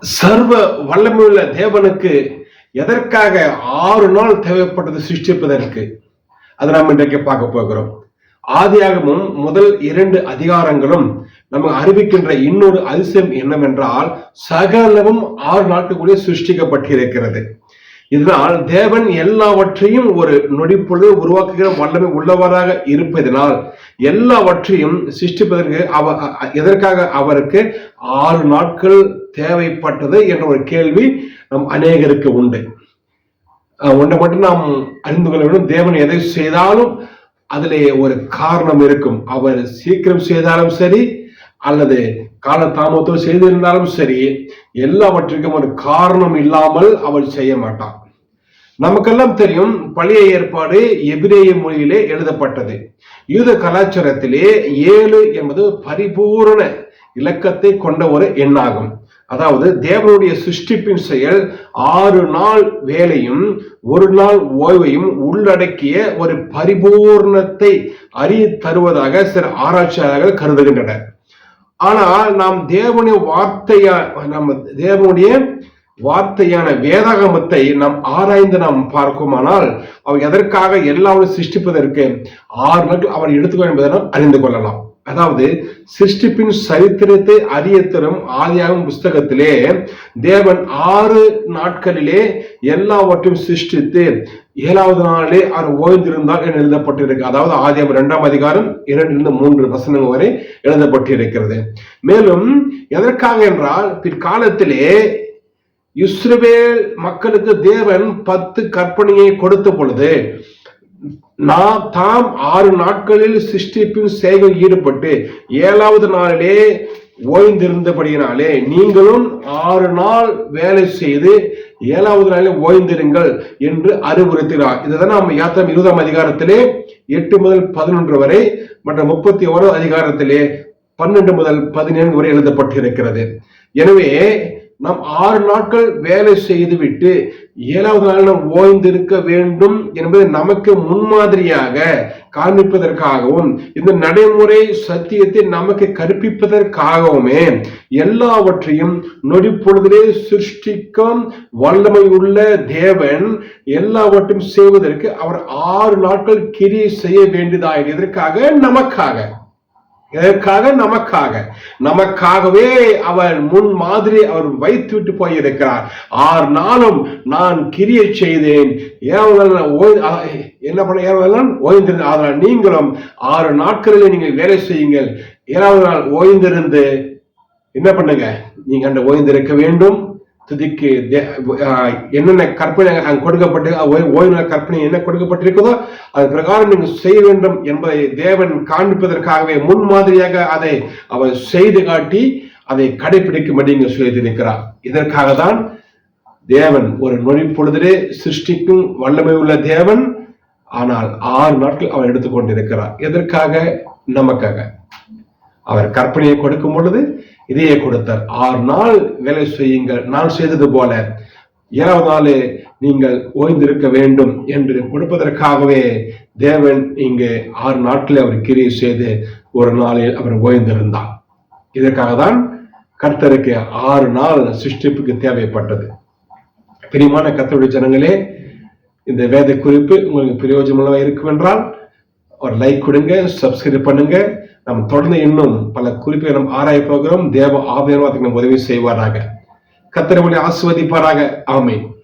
சர்வ வல்லமையுள்ள தேவனுக்கு எதற்காக ஆறு நாள் தேவைப்பட்டது சிருஷ்டிப்பதற்கு? அதை நாம் இன்றைக்கு பார்க்க போகிறோம். ஆதியாகமும் முதல் இரண்டு அதிகாரங்களும் நமக்கு அறிவிக்கின்ற இன்னொரு அதிசயம் என்னவென்றால் சகலவும் ஆறு நாட்களுக்குள்ளே சிருஷ்டிக்கப்பட்டிருக்கிறது. இதனால் தேவன் எல்லாவற்றையும் ஒரு நொடிப்பொழுது உருவாக்குகிற வல்லமை உள்ளவராக இருப்பதனால் எல்லாவற்றையும் சிருஷ்டிப்பதற்கு அவ எதற்காக அவருக்கு ஆறு நாட்கள் தேவைப்பட்டது என்ற ஒரு கேள்வி நம் அநேகருக்கு உண்டு. ஒன்றை மட்டும் நாம் அறிந்து கொள்ள வேண்டும். தேவன் எதை செய்தாலும் அதிலே ஒரு காரணம் இருக்கும். அவர் சீக்கிரம் செய்தாலும் சரி அல்லது கால தாமதம் செய்திருந்தாலும் சரி எல்லாவற்றுக்கும் ஒரு காரணம் இல்லாமல் அவள் செய்ய மாட்டான் நமக்கெல்லாம் தெரியும் பழைய ஏற்பாடு எபிரேய மொழியிலே எழுதப்பட்டது. யூத கலாச்சாரத்திலே ஏழு என்பது பரிபூரண இலக்கத்தை கொண்ட ஒரு எண்ணாகும். அதாவது தேவனுடைய சிருஷ்டிப்பின் செயல் ஆறு நாள் வேலையும் ஒரு நாள் ஓய்வையும் உள்ளடக்கிய ஒரு பரிபூர்ணத்தை அறிய தருவதாக சில ஆராய்ச்சியாளர்கள் கருதுகின்றனர். ஆனால் நாம் தேவனுடைய வார்த்தையா நம்ம தேவனுடைய வார்த்தையான வேதாகமத்தை நாம் ஆராய்ந்து நாம் பார்க்குமானால் அவர் எதற்காக எல்லாவற்றையும் சிருஷ்டிப்பதற்கு ஆறு நாட்கள் அவர் எடுத்துக்கோ என்பதை நாம் அறிந்து கொள்ளலாம். அதாவது சிருஷ்டிப்பின் சரித்திரத்தை அறிய தரும் ஆதியாகும் புஸ்தகத்திலே தேவன் ஆறு நாட்களிலே எல்லாவற்றையும் சிருஷ்டித்து ஏழாவது நாளிலே அவர் ஓய்ந்திருந்தார் என எழுதப்பட்டிருக்கு. அதாவது ஆதியம் இரண்டாம் அதிகாரம் இரண்டிலிருந்து மூன்று வசனங்கள் வரை எழுதப்பட்டிருக்கிறது. மேலும் எதற்காக என்றால் பிற்காலத்திலே இஸ்ரவேல் மக்களுக்கு தேவன் பத்து கற்பனையை கொடுத்த பொழுது நாம் தாம் ஆறு நாட்களில் சிருஷ்டிப்பின் செயலில் ஈடுபட்டு ஏழாவது நாளிலே ஓய்ந்திருந்தபடியினாலே நீங்களும் ஆறு நாள் வேலை செய்து ஏழாவது நாளில் ஓய்ந்திருங்கள் என்று அறிவுறுத்தினார். இதுதான் நாம் யாத்திரம் இருபதாம் அதிகாரத்திலே எட்டு முதல் பதினொன்று வரை மற்றும் முப்பத்தி ஓராவது அதிகாரத்திலே பன்னெண்டு முதல் பதினேழு வரை எழுதப்பட்டிருக்கிறது. எனவே நாம் ஆறு நாட்கள் வேலை செய்துவிட்டு ஏழாவது நாள் நாம் ஓய்ந்திருக்க வேண்டும் என்பது நமக்கு முன்மாதிரியாக காண்பிப்பதற்காகவும் இந்த நடைமுறை சத்தியத்தை நமக்கு கற்பிப்பதற்காகவுமே எல்லாவற்றையும் நொடிப்பொழுதிலே சிருஷ்டிக்கும் வல்லமை உள்ள தேவன் எல்லாவற்றையும் செய்வதற்கு அவர் ஆறு நாட்கள் கிரியை செய்ய வேண்டியதாக இதற்காக நமக்காக. இதற்காக நமக்காக. நமக்காகவே அவர் முன் மாதிரி அவர் வைத்து விட்டு போயிருக்கிறார். ஆறு நாளும் நான் கிரிய செய்தேன். என்ன பண்ண ஏழாவது ஓய்ந்திருந்த அதனால் நீங்களும் ஆறு நாட்களில் நீங்கள் வேலை செய்யுங்கள். ஏழாவது நாள் ஓய்ந்திருந்து என்ன பண்ணுங்க? நீங்க அந்த ஓய்ந்திருக்க வேண்டும். துதிக்கு தே- என்னென்ன கற்பனை அங்க கொடுக்கப்பட்டு ஓய்- ஓய்வு நாள் கற்பனை என்ன கொடுக்கப்பட்டிருக்குதோ அது பிரகாரம் நீங்கள் செய்ய வேண்டும் என்பதை தேவன் காண்பிப்பதற்காகவே முன்மாதிரியாக அதை அவர் செய்து காட்டி அதை கடைபிடிக்கும்படி இங்கு சொல்லியிருக்கிறார். இதற்காக தான் தேவன் ஒரு நொடி பொழுதிலே சிருஷ்டிக்கும் வல்லமை உள்ள தேவன் ஆனால் ஆறு நாட்கள் அவர் எடுத்துக்கொண்டிருக்கிறார். எதற்காக? நமக்காக. அவர் கற்பனையை கொடுக்கும் பொழுது இதையே கொடுத்தார். ஆறு நாள் வேலை செய்யுங்கள். நான் செய்தது போல. ஏழாவது நாள் நீங்கள் ஓய்ந்திருக்க வேண்டும் என்று கொடுப்பதற்காகவே தேவன் இங்கு ஆறு நாட்களில் அவர் கிரியை செய்து ஒரு நாளில் அவர் ஓய்ந்திருந்தார். இதற்காக தான் கர்த்தருக்கு ஆறு நாள் சிருஷ்டிப்புக்கு தேவைப்பட்டது. பிரியமான கர்த்தருடைய ஜனங்களே இந்த வேத குறிப்பு உங்களுக்கு பிரயோஜனமாக இருக்கும் என்றால் ஒரு லைக் கொடுங்க சப்ஸ்கிரைப் பண்ணுங்க. நாம் தொடர்ந்து இன்னும் பல குறிப்பை நாம் ஆராய போகிறோம். தேவ ஆவியமாக உதவி செய்வாராக. கத்திரமணி ஆசிர்வதிப்பாராக. ஆமை